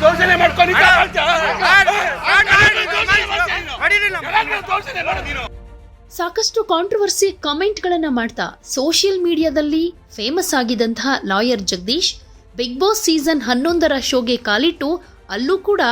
ದೌರ್ಜನ್ಯ ಮಾಡ್ಕೊಂಡು ಸಾಕಷ್ಟು ಕಾಂಟ್ರವರ್ಸಿ ಕಾಮೆಂಟ್ಗಳನ್ನ ಮಾಡ್ತಾ ಸೋಷಿಯಲ್ ಮೀಡಿಯಾದಲ್ಲಿ famous ಆಗಿದ್ದಂತಹ lawyer Jagadish big boss season ಹನ್ನೊಂದರ ಶೋಗೆ ಕಾಲಿಟ್ಟು ಅಲ್ಲೂ ಕೂಡ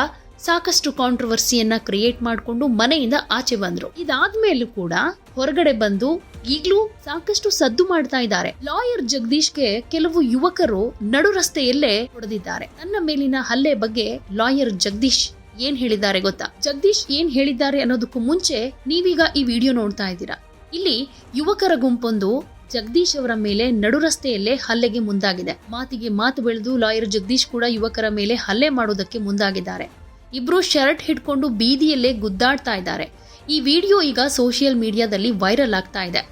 ಸಾಕಷ್ಟು ಕಾಂಟ್ರವರ್ಸಿಯನ್ನ ಕ್ರಿಯೇಟ್ ಮಾಡಿಕೊಂಡು ಮನೆಯಿಂದ ಆಚೆ ಬಂದ್ರು. ಇದಾದ್ಮೇಲೂ ಕೂಡ ಹೊರಗಡೆ ಬಂದು ಈಗಲೂ ಸಾಕಷ್ಟು ಸದ್ದು ಮಾಡ್ತಾ ಇದ್ದಾರೆ. ಲಾಯರ್ ಜಗದೀಶ್ಗೆ ಕೆಲವು ಯುವಕರು ನಡು ರಸ್ತೆಯಲ್ಲೇ ಹೊಡೆದಿದ್ದಾರೆ. ನನ್ನ ಮೇಲಿನ ಹಲ್ಲೆ ಬಗ್ಗೆ ಲಾಯರ್ ಜಗದೀಶ್ ಏನ್ ಹೇಳಿದ್ದಾರೆ ಗೊತ್ತಾ? ಜಗದೀಶ್ ಏನ್ ಹೇಳಿದ್ದಾರೆ ಅನ್ನೋದಕ್ಕೂ ಮುಂಚೆ ನೀವೀಗ ಈ ವಿಡಿಯೋ ನೋಡ್ತಾ ಇದ್ದೀರಾ? ಇಲ್ಲಿ ಯುವಕರ ಗುಂಪೊಂದು ಜಗದೀಶ್ ಅವರ ಮೇಲೆ ನಡು ರಸ್ತೆಯಲ್ಲೇ ಹಲ್ಲೆಗೆ ಮುಂದಾಗಿದೆ. ಮಾತಿಗೆ ಮಾತು ಬೆಳೆದು ಲಾಯರ್ ಜಗದೀಶ್ ಕೂಡ ಯುವಕರ ಮೇಲೆ ಹಲ್ಲೆ ಮಾಡೋದಕ್ಕೆ ಮುಂದಾಗಿದ್ದಾರೆ. ಇಬ್ರು ಶರ್ಟ್ ಹಿಡ್ಕೊಂಡು ಬೀದಿಯಲ್ಲೇ ಗುದ್ದಾಡ್ತಾ ಇದ್ದಾರೆ. ಈ ವಿಡಿಯೋ ಈಗ ಸೋಷಿಯಲ್ ಮೀಡಿಯಾದಲ್ಲಿ ವೈರಲ್ ಆಗ್ತಾ ಇದೆ.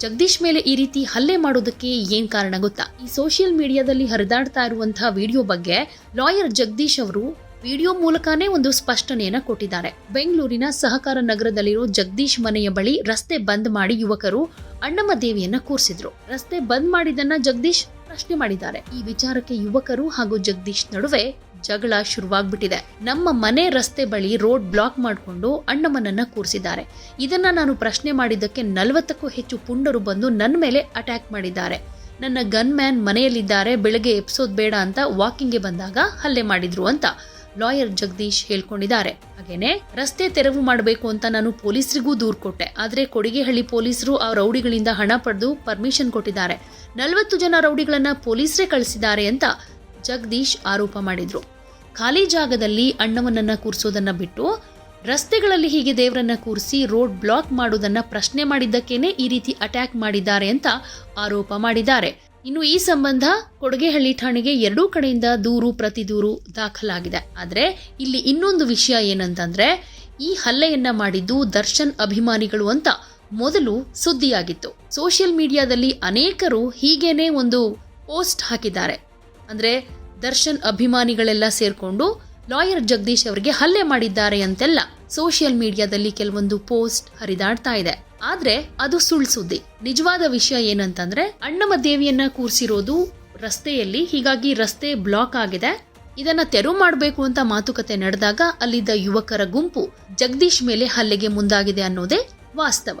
ಜಗದೀಶ್ ಮೇಲೆ ಈ ರೀತಿ ಹಲ್ಲೆ ಮಾಡೋದಕ್ಕೆ ಏನ್ ಕಾರಣ ಗೊತ್ತಾ? ಈ ಸೋಷಿಯಲ್ ಮೀಡಿಯಾದಲ್ಲಿ ಹರಿದಾಡ್ತಾ ಇರುವಂತಹ ವಿಡಿಯೋ ಬಗ್ಗೆ ಲಾಯರ್ ಜಗದೀಶ್ ಅವರು ವಿಡಿಯೋ ಮೂಲಕನೇ ಒಂದು ಸ್ಪಷ್ಟನೆಯನ್ನ ಕೊಟ್ಟಿದ್ದಾರೆ. ಬೆಂಗಳೂರಿನ ಸಹಕಾರ ನಗರದಲ್ಲಿರೋ ಜಗದೀಶ್ ಮನೆಯ ಬಳಿ ರಸ್ತೆ ಬಂದ್ ಮಾಡಿ ಯುವಕರು ಅಣ್ಣಮ್ಮ ದೇವಿಯನ್ನ ಕೂರಿಸಿದ್ರು. ರಸ್ತೆ ಬಂದ್ ಮಾಡಿದನ್ನ ಜಗದೀಶ್ ಪ್ರಶ್ನೆ ಮಾಡಿದ್ದಾರೆ. ಈ ವಿಚಾರಕ್ಕೆ ಯುವಕರು ಹಾಗೂ ಜಗದೀಶ್ ನಡುವೆ ಜಗಳ ಶುರುವಾಗ್ಬಿಟ್ಟಿದೆ. ನಮ್ಮ ಮನೆ ರಸ್ತೆ ಬಳಿ ರೋಡ್ ಬ್ಲಾಕ್ ಮಾಡಿಕೊಂಡು ಅಣ್ಣಮ್ಮನನ್ನ ಕೂರಿಸಿದ್ದಾರೆ. ಇದನ್ನ ನಾನು ಪ್ರಶ್ನೆ ಮಾಡಿದ್ದಕ್ಕೆ ನಲವತ್ತಕ್ಕೂ ಹೆಚ್ಚು ಪುಂಡರು ಬಂದು ನನ್ನ ಮೇಲೆ ಅಟ್ಯಾಕ್ ಮಾಡಿದ್ದಾರೆ. ನನ್ನ ಗನ್ ಮ್ಯಾನ್ ಮನೆಯಲ್ಲಿದ್ದಾರೆ, ಬೆಳಗ್ಗೆ ಎಪ್ಸೋದ್ ಬೇಡ ಅಂತ ವಾಕಿಂಗ್ಗೆ ಬಂದಾಗ ಹಲ್ಲೆ ಮಾಡಿದ್ರು ಅಂತ ಲಾಯರ್ ಜಗದೀಶ್ ಹೇಳ್ಕೊಂಡಿದ್ದಾರೆ. ಹಾಗೇನೆ, ರಸ್ತೆ ತೆರವು ಮಾಡಬೇಕು ಅಂತ ನಾನು ಪೊಲೀಸರಿಗೂ ದೂರು ಕೊಟ್ಟೆ. ಆದ್ರೆ ಕೊಡಿಗೆಹಳ್ಳಿ ಪೊಲೀಸರು ಆ ರೌಡಿಗಳಿಂದ ಹಣ ಪಡೆದು ಪರ್ಮಿಷನ್ ಕೊಟ್ಟಿದ್ದಾರೆ. ನಲವತ್ತು ಜನ ರೌಡಿಗಳನ್ನ ಪೊಲೀಸರೇ ಕಳಿಸಿದ್ದಾರೆ ಅಂತ ಜಗದೀಶ್ ಆರೋಪ ಮಾಡಿದರು. ಖಾಲಿ ಜಾಗದಲ್ಲಿ ಅಣ್ಣವನನ್ನು ಕೂರಿಸೋದನ್ನ ಬಿಟ್ಟು ರಸ್ತೆಗಳಲ್ಲಿ ಹೀಗೆ ದೇವರನ್ನ ಕೂರಿಸಿ ರೋಡ್ ಬ್ಲಾಕ್ ಮಾಡೋದನ್ನ ಪ್ರಶ್ನೆ ಮಾಡಿದ್ದಕ್ಕೇನೆ ಈ ರೀತಿ ಅಟ್ಯಾಕ್ ಮಾಡಿದ್ದಾರೆ ಅಂತ ಆರೋಪ ಮಾಡಿದ್ದಾರೆ. ಇನ್ನು ಈ ಸಂಬಂಧ ಕೊಡಗೆಹಳ್ಳಿ ಠಾಣೆಗೆ ಎರಡೂ ಕಡೆಯಿಂದ ದೂರು ಪ್ರತಿ ದೂರು ದಾಖಲಾಗಿದೆ. ಆದರೆ ಇಲ್ಲಿ ಇನ್ನೊಂದು ವಿಷಯ ಏನಂತಂದ್ರೆ ಈ ಹಲ್ಲೆಯನ್ನ ಮಾಡಿದ್ದು ದರ್ಶನ್ ಅಭಿಮಾನಿಗಳು ಅಂತ ಮೊದಲು ಸುದ್ದಿಯಾಗಿತ್ತು. ಸೋಷಿಯಲ್ ಮೀಡಿಯಾದಲ್ಲಿ ಅನೇಕರು ಹೀಗೇನೆ ಒಂದು ಪೋಸ್ಟ್ ಹಾಕಿದ್ದಾರೆ. ಅಂದ್ರೆ ದರ್ಶನ್ ಅಭಿಮಾನಿಗಳೆಲ್ಲ ಸೇರಿಕೊಂಡು ಲಾಯರ್ ಜಗದೀಶ್ ಅವರಿಗೆ ಹಲ್ಲೆ ಮಾಡಿದ್ದಾರೆ ಅಂತೆಲ್ಲ ಸೋಷಿಯಲ್ ಮೀಡಿಯಾದಲ್ಲಿ ಕೆಲವೊಂದು ಪೋಸ್ಟ್ ಹರಿದಾಡ್ತಾ ಇದೆ. ಆದ್ರೆ ಅದು ಸುಳ್ಳು ಸುದ್ದಿ. ನಿಜವಾದ ವಿಷಯ ಏನಂತಂದ್ರೆ ಅಣ್ಣಮ್ಮ ದೇವಿಯನ್ನ ಕೂರಿಸಿರೋದು ರಸ್ತೆಯಲ್ಲಿ, ಹೀಗಾಗಿ ರಸ್ತೆ ಬ್ಲಾಕ್ ಆಗಿದೆ. ಇದನ್ನ ತೆರವು ಮಾಡಬೇಕು ಅಂತ ಮಾತುಕತೆ ನಡೆದಾಗ ಅಲ್ಲಿದ್ದ ಯುವಕರ ಗುಂಪು ಜಗದೀಶ್ ಮೇಲೆ ಹಲ್ಲೆಗೆ ಮುಂದಾಗಿದೆ ಅನ್ನೋದೇ ವಾಸ್ತವ.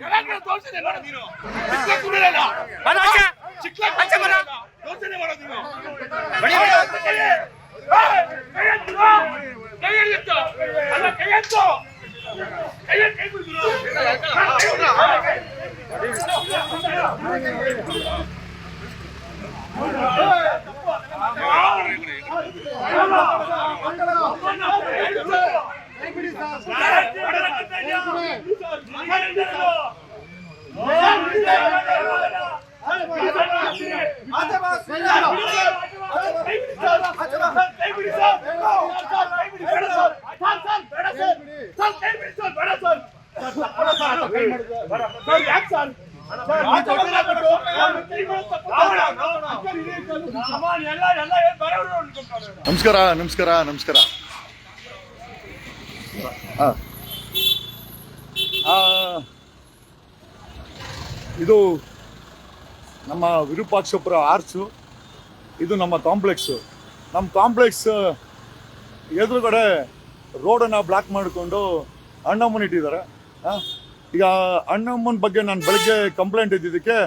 ಕಾನೂನಲ್ಲಿದೆ ಅಮ್ಮನಂತೆ ದೌರ್ಜನ್ಯ ನಮಸ್ಕಾರ ನಮಸ್ಕಾರ ನಮಸ್ಕಾರ ಆ. ಇದು ನಮ್ಮ ವಿರೂಪಾಕ್ಷಪುರ ಆರ್ಚು, ಇದು ನಮ್ಮ ಕಾಂಪ್ಲೆಕ್ಸು ನಮ್ಮ ಕಾಂಪ್ಲೆಕ್ಸ್ ಎದುರುಗಡೆ ರೋಡನ್ನು ಬ್ಲಾಕ್ ಮಾಡಿಕೊಂಡು ಅಣ್ಣಮ್ಮನ ಇಟ್ಟಿದ್ದಾರೆ. ಈಗ ಅಣ್ಣಮ್ಮನ ಬಗ್ಗೆ ನಾನು ಬೆಳಗ್ಗೆ ಕಂಪ್ಲೇಂಟ್ ಇದ್ದಿದ್ದಕ್ಕೆ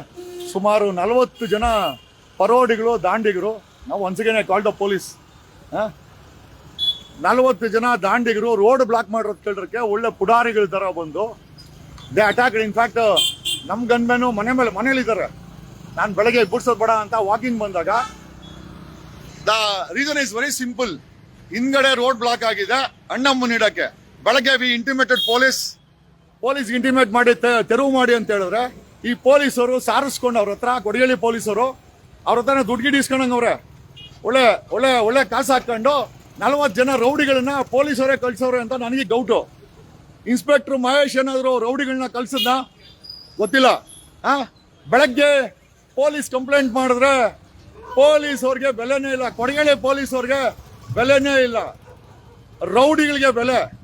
ಸುಮಾರು ನಲವತ್ತು ಜನ ಪರೋಡಿಗಳು ದಾಂಡಿಗರು, ನಾವು ಒಂದ್ಸಗೇನೆ ಕಾಲ್ಡ್ ದ ಪೊಲೀಸ್ ನಲವತ್ತು ಜನ ದಾಂಡಿಗರು ರೋಡ್ ಬ್ಲಾಕ್ ಮಾಡಿರೋದು ಕೇಳಿದ್ರಕ್ಕೆ ಒಳ್ಳೆ ಪುಡಾರಿಗಳ ಥರ ಬಂದು ದೇ ಅಟ್ಯಾಕ್ ಇನ್ಫ್ಯಾಕ್ಟ್ ನಮ್ಮ ಗನ್ಮೆನು ಮನೆ ಮೇಲೆ ಮನೇಲಿದ್ದಾರೆ ನಾನು ಬೆಳಗ್ಗೆ ಬಿಡ್ಸೋದು ಬೇಡ ಅಂತ ವಾಕಿಂಗ್ ಬಂದಾಗ the reason is very simple ಹಿಂದ್ಗಡೆ ರೋಡ್ ಬ್ಲಾಕ್ ಆಗಿದೆ ಅಣ್ಣಮ್ಮನ ಇಡಕ್ಕೆ. ಬೆಳಗ್ಗೆ we intimated police police intimate ಮಾಡಿ ತೆರವು ಮಾಡಿ ಅಂತ ಹೇಳಿದ್ರೆ, ಈ ಪೊಲೀಸರು ಸಾರಿಸ್ಕೊಂಡು ಅವ್ರ ಹತ್ರ ಕೊಡಗೇಳಿ ಪೊಲೀಸರು, ಅವ್ರ ಹತ್ರ ದುಡ್ಡು ಗಿಡ್ ಇಸ್ಕೊಂಡಂಗವ್ರೆ ಒಳ್ಳೆ ಒಳ್ಳೆ ಒಳ್ಳೆ ಕಾಸು ಹಾಕೊಂಡು ನಲವತ್ತು ಜನ ರೌಡಿಗಳನ್ನ ಪೊಲೀಸರೇ ಕಳ್ಸೋರು ಅಂತ ನನಗೆ ಡೌಟು ಇನ್ಸ್ಪೆಕ್ಟರ್ ಮಹೇಶ್ ಏನಾದರೂ ರೌಡಿಗಳನ್ನ ಕಳ್ಸದ್ನ? ಗೊತ್ತಿಲ್ಲ. ಆ? ಬೆಳಗ್ಗೆ ಪೊಲೀಸ್ ಕಂಪ್ಲೇಂಟ್ ಮಾಡಿದ್ರೆ ಪೊಲೀಸ್ ಅವ್ರಿಗೆ ಬೆಲೆನೇ ಇಲ್ಲ. ಕೊಡಗೇಳೆ ಪೊಲೀಸ್ ಅವ್ರಿಗೆ ಬೆಲೆನೇ ಇಲ್ಲ. ರೌಡಿಗಳಿಗೆ ಬೆಲೆ.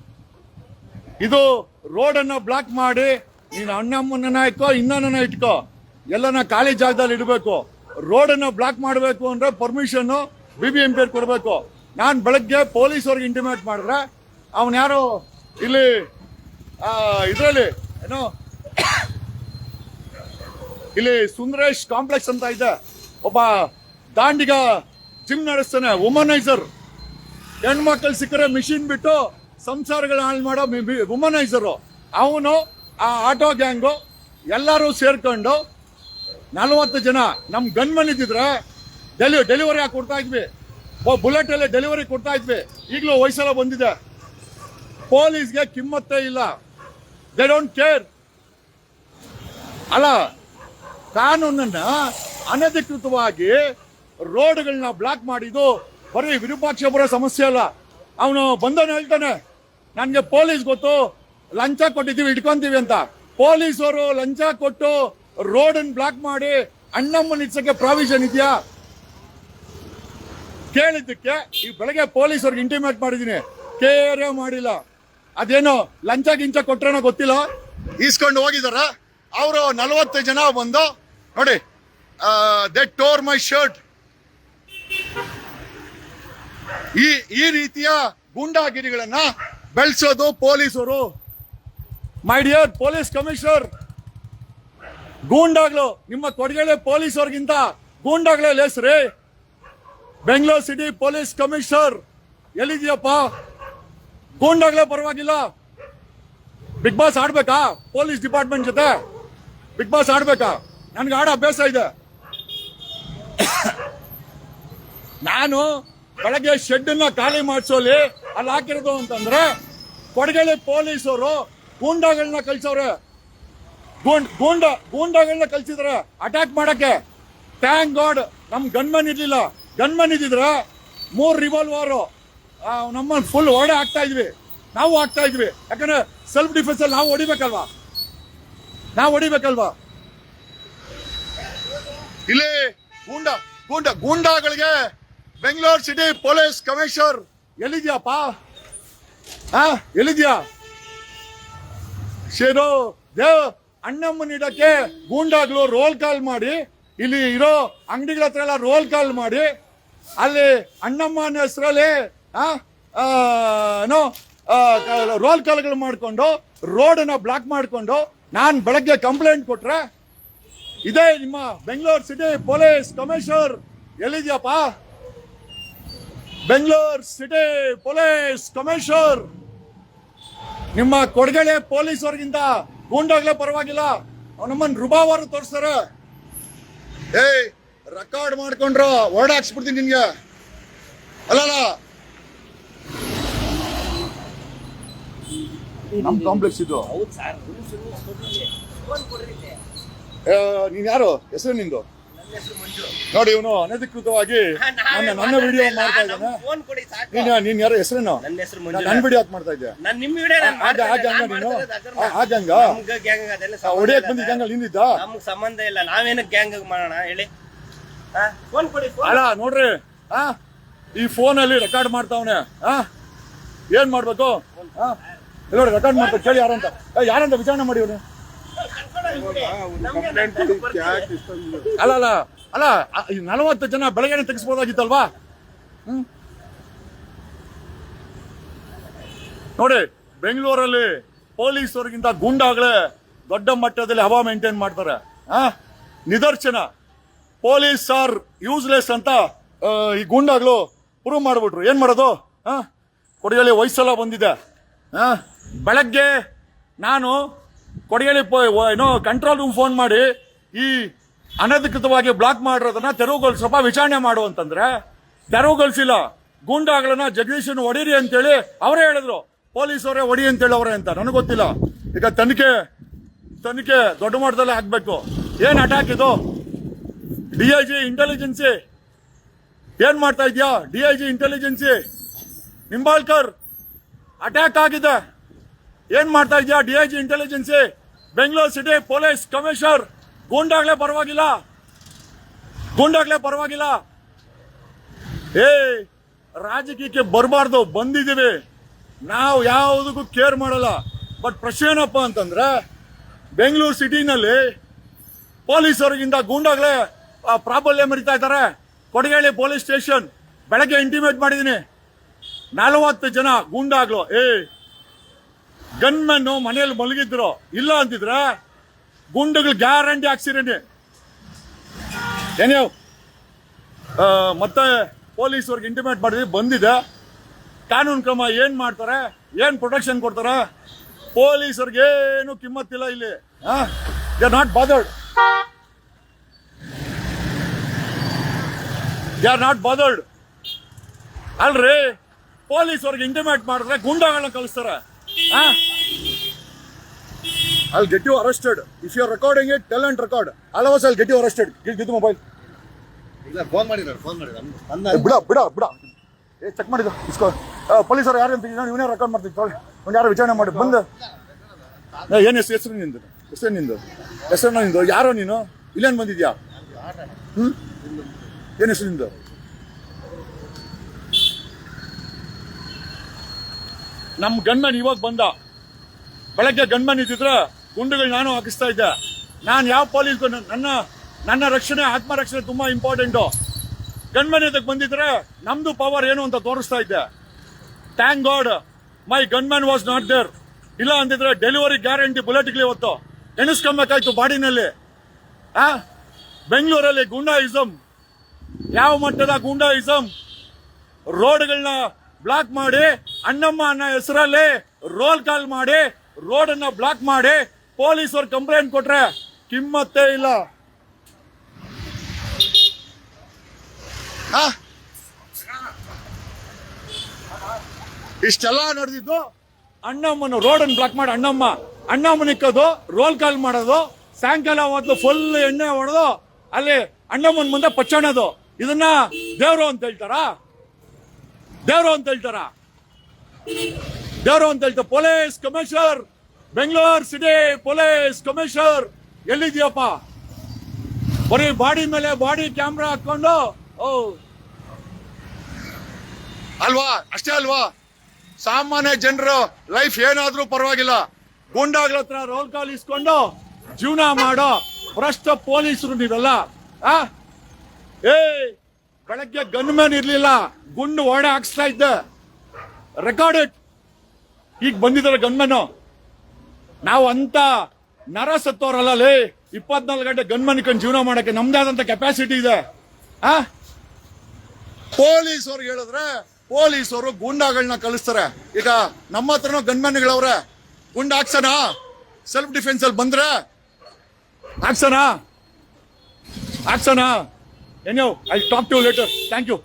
ಇದು ರೋಡನ್ನು ಬ್ಲಾಕ್ ಮಾಡಿ ನೀನು ಅಣ್ಣಮ್ಮನ ಇಟ್ಕೋ ಇನ್ನನ್ನ ಇಟ್ಕೋ. ಎಲ್ಲನ ಖಾಲಿ ಜಾಗದಲ್ಲಿ ಇಡಬೇಕು. ರೋಡನ್ನು ಬ್ಲಾಕ್ ಮಾಡಬೇಕು ಅಂದ್ರೆ ಪರ್ಮಿಷನ್ನು ಬಿ ಬಿ ಎಂ ಪಿ ಕೊಡಬೇಕು. ನಾನು ಬೆಳಗ್ಗೆ ಪೊಲೀಸ್ ಅವ್ರಿಗೆ ಇಂಟಿಮೇಟ್ ಮಾಡಿದ್ರೆ ಅವನ್ ಯಾರು ಇಲ್ಲಿ ಇದರಲ್ಲಿ ಏನೋ? ಇಲ್ಲಿ ಸುಂದರೇಶ್ ಕಾಂಪ್ಲೆಕ್ಸ್ ಅಂತ ಇದೆ. ಒಬ್ಬ ದಾಂಡಿಗ ಜಿಮ್ ನಡೆಸ್ತಾನೆ ವುಮನೈಸರ್ ಹೆಣ್ಮಕ್ಳು ಸಿಕ್ಕರೆ ಮಿಷಿನ್ ಬಿಟ್ಟು ಸಂಸಾರಗಳ ಹಾಳು ಮಾಡೋ ವುಮನೈಸರು ಅವನು ಆ ಆಟೋ ಗ್ಯಾಂಗು ಎಲ್ಲರೂ ಸೇರ್ಕೊಂಡು ನಲವತ್ತು ಜನ ನಮ್ಮ ಗನ್ಮನ್ ಇದ್ದಿದ್ರೆ ಡೆಲಿ ಡೆಲಿವರಿ ಹಾಕಿ ಕೊಡ್ತಾ ಇದ್ವಿ. ಬುಲೆಟ್ ಅಲ್ಲಿ ಡೆಲಿವರಿ ಕೊಡ್ತಾ ಇದ್ವಿ. ಈಗಲೂ ವಯಸ್ಸೆಲ್ಲ ಬಂದಿದೆ. ಪೊಲೀಸ್ಗೆ ಕಿಮ್ಮತ್ತೇ ಇಲ್ಲ. ದೇ ಡೋಂಟ್ ಕೇರ್ ಅಲ್ಲ, ಕಾನೂನನ್ನ ಅನಧಿಕೃತವಾಗಿ ರೋಡ್ಗಳನ್ನ ಬ್ಲಾಕ್ ಮಾಡಿದ್ದು ಬರೀ ವಿರೂಪಾಕ್ಷಪುರ ಸಮಸ್ಯೆ ಅಲ್ಲ. ಅವನು ಬಂದವನು ಹೇಳ್ತಾನೆ, ನನಗೆ ಪೊಲೀಸ್ ಗೊತ್ತು, ಲಂಚ ಕೊಟ್ಟಿದ್ದೀವಿ ಇಟ್ಕೊಂತೀವಿ ಅಂತ. ಪೊಲೀಸರು ಲಂಚ ಕೊಟ್ಟು ರೋಡನ್ನು ಬ್ಲಾಕ್ ಮಾಡಿ ಅಣ್ಣಮ್ಮನ ಇಡ್ಸಕ್ಕೆ ಪ್ರಾವಿಷನ್ ಇದೆಯಾ? ಕೇಳಿದ್ದಕ್ಕೆ ಈ ಬೆಳಗ್ಗೆ ಪೊಲೀಸರಿಗೆ ಇಂಟಿಮೇಟ್ ಮಾಡಿದ್ದೀನಿ. ಕೇರೇ ಮಾಡಿಲ್ಲ. ಅದೇನೋ ಲಂಚ ಗಿಂಚ ಕೊಟ್ರೇನೋ ಗೊತ್ತಿಲ್ಲ? ಈಸ್ಕೊಂಡು ಹೋಗಿದಾರ. ಅವರು ನಲವತ್ತು ಜನ ಬಂದು ನೋಡಿ ದೆ ಟೋರ್ ಮೈ ಶರ್ಟ್ ಈ ಈ ರೀತಿಯ ಗೂಂಡಾಗಿರಿಗಳನ್ನ ಬೆಳೆಸೋದು ಪೊಲೀಸರು. ಮೈ ಡಿಯರ್ ಪೊಲೀಸ್ ಕಮಿಷನರ್ ಗೂಂಡಾಗ್ಲು ನಿಮ್ಮ ಕೊಡುಗೆ ಪೊಲೀಸ್ ಅವ್ರಿಗಿಂತ ಗೂಂಡಾಗ್ಲೇ ಲೇಸ್ರಿ ಬೆಂಗಳೂರು ಸಿಟಿ ಪೊಲೀಸ್ ಕಮಿಷನರ್ ಎಲ್ಲಿದ್ಯಪ್ಪ ಗೂಂಡಾಗ್ಲೇ ಪರವಾಗಿಲ್ಲ. ಬಿಗ್ ಬಾಸ್ ಆಡ್ಬೇಕಾ? ಪೊಲೀಸ್ ಡಿಪಾರ್ಟ್ಮೆಂಟ್ ಜೊತೆ. ಬಿಗ್ ಬಾಸ್ ಆಡ್ಬೇಕಾ? ನನ್ಗೆ ಆಡೋ ಅಭ್ಯಾಸ ಇದೆ. ನಾನು ಬೆಳಗ್ಗೆ ಶೆಡ್ ಖಾಲಿ ಮಾಡಿಸೋಲಿ, ಅಲ್ಲಿ ಹಾಕಿರೋದು ಅಂತಂದ್ರೆ ಕೊಡಗಳಿ ಪೊಲೀಸರು ಗೂಂಡಾಗಳನ್ನ ಕಳ್ಸವ್ರೆ. ಗೂಂಡ್, ಗೂಂಡ ಗೂಂಡಾಗಳನ್ನ ಕಳ್ಸಿದ್ರೆ ಅಟ್ಯಾಕ್ ಮಾಡಕ್ಕೆ. ಟ್ಯಾಂಕ್ ಗಾಡ್ ನಮ್ ಗನ್ಮನ್ ಇರ್ಲಿಲ್ಲ. ಗನ್ಮನ್ ಇದ್ದಿದ್ರೆ ಮೂರ್ ರಿವಾಲ್ವರ್ ನಮ್ಮ ಫುಲ್ ಓಡೆ ಆಗ್ತಾ ಇದ್ವಿ. ನಾವು ಆಗ್ತಾ ಇದ್ವಿ. ಯಾಕಂದ್ರೆ ಸೆಲ್ಫ್ ಡಿಫೆನ್ಸ್ ಅಲ್ಲಿ ನಾವು ಹೊಡಿಬೇಕಲ್ವಾ? ನಾವು ಹೊಡಿಬೇಕಲ್ವಾ? ಇಲ್ಲಿ ಗೂಂಡ ಗೂಂಡ ಗೂಂಡಾಗಳಿಗೆ ಬೆಂಗಳೂರು ಸಿಟಿ ಪೊಲೀಸ್ ಕಮಿಷನರ್. ಎಲ್ಲಿದ್ಯಾಪ್ಪ? ಆ ಎಲ್ಲಿದ್ಯಾ? ಶೇರು ದೇವ್ ಅಣ್ಣಮ್ಮನ ಇಡಕ್ಕೆ ಗೂಂಡಾಗ್ಲು ರೋಲ್ ಕಾಲ್ ಮಾಡಿ ಇಲ್ಲಿ ಇರೋ ಅಂಗಡಿಗಳ ಹತ್ರ ಎಲ್ಲ ರೋಲ್ ಕಾಲ್ ಮಾಡಿ ಅಲ್ಲಿ ಅಣ್ಣಮ್ಮನ ಹೆಸರಲ್ಲಿ ಏನೋ ರೋಲ್ ಕಾಲ್ಗಳು ಮಾಡಿಕೊಂಡು ರೋಡನ್ನು ಬ್ಲಾಕ್ ಮಾಡಿಕೊಂಡು, ನಾನು ಬೆಳಗ್ಗೆ ಕಂಪ್ಲೇಂಟ್ ಕೊಟ್ರೆ, ಇದೇ ನಿಮ್ಮ ಬೆಂಗಳೂರು ಸಿಟಿ ಪೊಲೀಸ್ ಕಮಿಷನರ್ ಎಲ್ಲಿದ್ಯಪ್ಪ? ಬೆಂಗಳೂರು ಸಿಟಿ ಪೊಲೀಸ್ ಕಮಿಷನರ್ ನಿಮ್ಮ ಕೊಡಗಡೆ ಪೊಲೀಸ್ ಅವ್ರಿಗಿಂತ ಗೂಂಡಾಗ್ಲೇ ಪರವಾಗಿಲ್ಲ. ಅವನಮ್ಮನ್ ರುಬಾವಾರು ತೋರಿಸ್ತಾರೆ. ಏಯ್ ರೆಕಾರ್ಡ್ ಮಾಡ್ಕೊಂಡ್ರು ಹೊರಡ ಹಾಕ್ಸ್ಬಿಡ್ತೀನಿ ನಿನ್ಗೆ. ಅಲ್ಲಲ್ಲ ನಮ್ ಕಾಂಪ್ಲೆಕ್ಸ್ ಇದು. ನೀನ್ ಯಾರು? ಹೆಸರು ನಿಂದು? ನೋಡಿ ಇವನು ಅನಧಿಕೃತವಾಗಿ ನನ್ನ ನನ್ನ ವಿಡಿಯೋ ಮಾಡ್ತಾ ಇದ್ದಾನೆ. ನೀನ್ ಯಾರ ಹೆಸರೇನು? ನನ್ನ ವಿಡಿಯೋ ಯಾಕೆ ಮಾಡ್ತಾ ಇದ್ದೆ? ನಿಮ್ಮ ಆಗ ಆಗ ಹಂಗ ನೀನು ಆಗ ಹಂಗ ಗ್ಯಾಂಗ್ ಹೊಡಿಯಕ್ ಬಂದಿದ್ದ ಹಂಗ ನಿಂದಿದ್ದ? ನಮ್ಗ್ ಸಂಬಂಧ ಇಲ್ಲ. ನಾವೇನಕ್ಕೆ ಗ್ಯಾಂಗ್ ಮಾಡೋಣ ಹೇಳಿ. ಅಲ್ಲ ನೋಡ್ರಿ. ಆ ಈ ಫೋನ್ ಅಲ್ಲಿ ರೆಕಾರ್ಡ್ ಮಾಡ್ತಾವನೆ. ಆ ಏನ್ ಮಾಡ್ಬೇಕು? ಆ ನೋಡಿ ರೆಕಾರ್ಡ್ ಮಾಡ್ತಾರೆ ಕೇಳಿ ಯಾರಂತ. ಯಾರಂತ ವಿಚಾರಣೆ ಮಾಡಿ ಇವ್ನು ಅಲ್ಲ ಅಲ್ಲ ಅಲ್ಲ ನಲವತ್ತು ಜನ ಬೆಳಗ್ಗೆ ತೆಗಿಸ್ಬೋದಾಗಿತ್ತಲ್ವಾ? ಹ್ಮ್? ನೋಡಿ, ಬೆಂಗಳೂರಲ್ಲಿ ಪೊಲೀಸ್ ಪೊಲೀಸರಿಗಿಂತ ಗುಂಡಾಗಲೇ ದೊಡ್ಡ ಮಟ್ಟದಲ್ಲಿ ಹವಾ ಮೇಂಟೈನ್ ಮಾಡ್ತಾರೆ. ಆ? ನಿದರ್ಶನ. ಪೊಲೀಸ್ ಆರ್ ಯೂಸ್ಲೆಸ್ ಅಂತ ಈ ಗೂಂಡಾಗಳು ಪ್ರೂವ್ ಮಾಡ್ಬಿಟ್ರು. ಏನ್ ಮಾಡೋದು? ಆ? ಕೊಡಗಲ್ಲಿ ವಯಸ್ಸೆಲ್ಲ ಬಂದಿದೆ. ಬೆಳಗ್ಗೆ ನಾನು ಕೊಡಗಳಿ ಏನೋ ಕಂಟ್ರೋಲ್ ರೂಮ್ ಫೋನ್ ಮಾಡಿ ಈ ಅನಧಿಕೃತವಾಗಿ ಬ್ಲಾಕ್ ಮಾಡಿರೋದನ್ನ ತೆರವುಗೊಳಿಸಪ್ಪ ವಿಚಾರಣೆ ಮಾಡು ಅಂತಂದ್ರೆ, ತೆರವುಗೊಳಿಸಿಲ್ಲ. ಗೂಂಡಾಗಳನ್ನ ಜಗದೀಶನ್ ಹೊಡೀರಿ ಅಂತೇಳಿ ಅವರೇ ಹೇಳಿದ್ರು. ಅವರೇ ಹೊಡಿ ಅಂತೇಳಿ ಅವರೇ ಅಂತ. ನನಗೆ ಗೊತ್ತಿಲ್ಲ. ಈಗ ತನಿಖೆ ತನಿಖೆ ದೊಡ್ಡ ಮಟ್ಟದಲ್ಲಿ ಆಗಬೇಕು. ಏನ್ ಅಟ್ಯಾಕ್ ಇದು? ಡಿ ಐ ಜಿ ಇಂಟೆಲಿಜೆನ್ಸಿ ಏನ್ ಮಾಡ್ತಾ ಇದೆಯಾ? D I G intelligence Nimbalkar attack ಆಗಿದೆ. ಏನ್ ಮಾಡ್ತಾ ಇದೆಯಾ D I G intelligence Bengaluru city police commissioner ಗೂಂಡಾಗ್ಲೇ ಪರವಾಗಿಲ್ಲ. ಗೂಂಡಾಗ್ಲೇ ಪರವಾಗಿಲ್ಲ. ಏ, ರಾಜಕೀಯಕ್ಕೆ ಬರಬಾರ್ದು, ಬಂದಿದ್ದೀವಿ. ನಾವು ಯಾವುದಕ್ಕೂ ಕೇರ್ ಮಾಡಲ್ಲ. ಬಟ್ ಪ್ರಶ್ನೆ ಏನಪ್ಪ ಅಂತಂದ್ರೆ ಬೆಂಗಳೂರು ಸಿಟಿನಲ್ಲಿ ಪೊಲೀಸರಿಗಿಂತ ಗೂಂಡಾಗ್ಲೇ ಪ್ರಾಬಲ್ಯ ಮರಿತಾ ಇದ್ದಾರೆ. ಕೊಡಗೇಳಿ ಪೊಲೀಸ್ ಸ್ಟೇಷನ್ ಬೆಳಗ್ಗೆ ಇಂಟಿಮೇಟ್ ಮಾಡಿದ್ದೀನಿ. ನಲವತ್ತು ಜನ ಗೂಂಡಾಗ್ಲು, ಏ ಗನ್ಮನ್ನು ಮನೆಯಲ್ಲಿ ಮಲಗಿದ್ರು ಇಲ್ಲ ಅಂತಿದ್ರೆ ಗುಂಡುಗಳು ಗ್ಯಾರಂಟಿ ಆಕ್ಸಿಡೆಂಟ್ ಏನೇ ಮತ್ತೆ ಮತ್ತೆ ಪೊಲೀಸವ್ರಿಗೆ ಇಂಟಿಮೇಟ್ ಮಾಡಿದ್ವಿ, ಬಂದಿದೆ. ಕಾನೂನು ಕ್ರಮ ಏನ್ ಮಾಡ್ತಾರೆ, ಏನು ಪ್ರೊಟೆಕ್ಷನ್ ಕೊಡ್ತಾರೆ ಪೊಲೀಸರಿಗೆ ಏನು ಕಿಮ್ಮತ್ತಿಲ್ಲ ಇಲ್ಲಿ they are not bothered they are not bothered ಅಲ್ರಿ ಪೊಲೀಸವ್ರಿಗೆ ಇಂಟಿಮೇಟ್ ಮಾಡಿದ್ರೆ ಗುಂಡಾಗಳನ್ನ ಕಳಿಸ್ತಾರೆ. I'll get you arrested. If you're recording it tell and record. Otherwise, I'll get you arrested. Give, give the ಇಲ್ಲ ಫೋನ್ ಮಾಡಿದ್ದಾರೆ ಫೋನ್ ಮಾಡಿದ್ದಾರೆ. ಏ, ಬಿಡ ಬಿಡ ಬಿಡ. ಏ ಚೆಕ್ ಮಾಡಿದ್ರು ಇಸ್ಕೋ. ಪೊಲೀಸರು ಯಾರು ಅಂತ ನಾನು ಇವನೇ ರೆಕಾರ್ಡ್ ಮಾಡ್ತೀನಿ ತೊಗೊಳ್ಳಿ. ಅವ್ನು ಯಾರು ವಿಚಾರಣೆ ಮಾಡಿ ಬಂದು. ಏನು ಹೆಸರು ಹೆಸರು ನಿಂದು? ಹೆಸರು ನಿಂದು? ಹೆಸರು ನಿಂದು? ಯಾರೋ ನೀನು? ಇಲ್ಲೇನು ಬಂದಿದ್ಯಾ? ಹ್ಞೂ ಏನು ಹೆಸರು ನಿಂದು? ನಮ್ಮ ಗನ್ಮನ್ ಇವಾಗ ಬಂದ. ಬೆಳಗ್ಗೆ ಗನ್ಮನ್ ಇದ್ದಿದ್ರೆ ಗುಂಡುಗಳು ನಾನು ಹಾಕಿಸ್ತಾ ಇದ್ದೆ. ನಾನು ಯಾವ ಪೊಲೀಸ್ ನನ್ನ ನನ್ನ ರಕ್ಷಣೆ ಆತ್ಮರಕ್ಷಣೆ ತುಂಬಾ ಇಂಪಾರ್ಟೆಂಟು. ಗನ್ಮನ್ ಇದಕ್ಕೆ ಬಂದಿದ್ರೆ ನಮ್ದು ಪವರ್ ಏನು ಅಂತ ತೋರಿಸ್ತಾ ಇದ್ದೆ. Thank god my gunman was not there ಇಲ್ಲ ಅಂದಿದ್ರೆ ಡೆಲಿವರಿ ಗ್ಯಾರಂಟಿ ಬುಲೆಟ್ಗಳು ಇವತ್ತು. ಎಣಿಸ್ಕೊಬೇಕಾಯ್ತು ಬಾಡಿನಲ್ಲಿ. ಆ? ಬೆಂಗಳೂರಲ್ಲಿ ಗುಂಡಾಯಿಸಮ್ ಯಾವ ಮಟ್ಟದ ಗುಂಡಾಯಿಸಮ್ ರೋಡ್ಗಳನ್ನ ಬ್ಲಾಕ್ ಮಾಡಿ ಅಣ್ಣಮ್ಮ ಅನ್ನೋ ಹೆಸರಲ್ಲಿ ರೋಲ್ ಕಾಲ್ ಮಾಡಿ ರೋಡ್ ಅನ್ನ ಬ್ಲಾಕ್ ಮಾಡಿ ಪೊಲೀಸರು ಕಂಪ್ಲೇಂಟ್ ಕೊಟ್ರೆ ಕಿಮ್ಮತ್ತೇ ಇಲ್ಲ? ಇಷ್ಟೆಲ್ಲ ನಡೆದಿದ್ದು? ಅಣ್ಣಮ್ಮನ ರೋಡ್ ಅನ್ನು ಬ್ಲಾಕ್ ಮಾಡಿ ಅಣ್ಣಮ್ಮ ಅಣ್ಣಮ್ಮನ ಇಕ್ಕೋದು ರೋಲ್ ಕಾಲ್ ಮಾಡೋದು ಸಾಯಂಕಾಲ ಹೊತ್ತು ಫುಲ್ ಎಣ್ಣೆ ಹೊಡೆದು ಅಲ್ಲಿ ಅಣ್ಣಮ್ಮನ ಮುಂದೆ ಪಚ್ಚಣದು. ಇದನ್ನ ದೇವ್ರು ಅಂತ ಹೇಳ್ತಾರಾ? ದೇವ್ರು ಅಂತ ಹೇಳ್ತಾರ ದೇವ್ರು ಅಂತ ಹೇಳ್ತಾರೆ police commissioner Bengaluru city police commissioner ಎಲ್ಲಿದ್ಯಪ್ಪ? ಬರೀ ಬಾಡಿ ಮೇಲೆ ಬಾಡಿ ಕ್ಯಾಮ್ರಾ ಹಾಕೊಂಡು ಓ. ಅಲ್ವಾ? ಅಷ್ಟೇ ಅಲ್ವಾ? ಸಾಮಾನ್ಯ ಜನರು ಲೈಫ್ ಏನಾದ್ರೂ ಪರವಾಗಿಲ್ಲ. ಗುಂಡಾಗ್ಲ ಹತ್ರ ರೋಲ್ ಕಾಲ್ ಇಸ್ಕೊಂಡು ಜೀವನ ಮಾಡೋ ಭ್ರಷ್ಟ ಪೊಲೀಸರು ನೀವೆಲ್ಲ ಆ? ಏ ಬೆಳಗ್ಗೆ ಗನ್ಮ್ಯಾನ್ ಇರ್ಲಿಲ್ಲ, ಗುಂಡು ಓಡೆ ಹಾಕ್ಸ್ತಾ ಇದ್ದೆ. ರೆಕಾರ್ಡೆಡ್ ಈಗ ಬಂದಿದ್ದಾರೆ ಗನ್ಮ್ಯಾನು ನಾವು ಅಂತ ನರ ಸತ್ತೋರಲ್ಲ, ಲೇ, ಇಪ್ಪತ್ನಾಲ್ಕು ಗಂಟೆ ಗನ್ಮನ್ ಇಕೊಂಡು ಜೀವನ ಮಾಡಕ್ಕೆ ನಮ್ದೇ ಆದಂತ ಕೆಪಾಸಿಟಿ ಇದೆ. ಆ? ಪೊಲೀಸವ್ರಿಗೆ ಹೇಳಿದ್ರೆ ಪೊಲೀಸರು ಗುಂಡಾಗಳನ್ನ ಕಳಿಸ್ತಾರೆ. ಈಗ ನಮ್ಮ ಹತ್ರನೂ ಗನ್ಮನ್ಗಳವ್ರೆ ಗುಂಡ ಹಾಕ್ಸನ? ಸೆಲ್ಫ್ ಡಿಫೆನ್ಸ್ ಅಲ್ಲಿ ಬಂದ್ರೆ? ಹಾಕ್ಸನ? ಹಾಕ್ಸನ? Anyhow, I'll talk to you later. Thank you.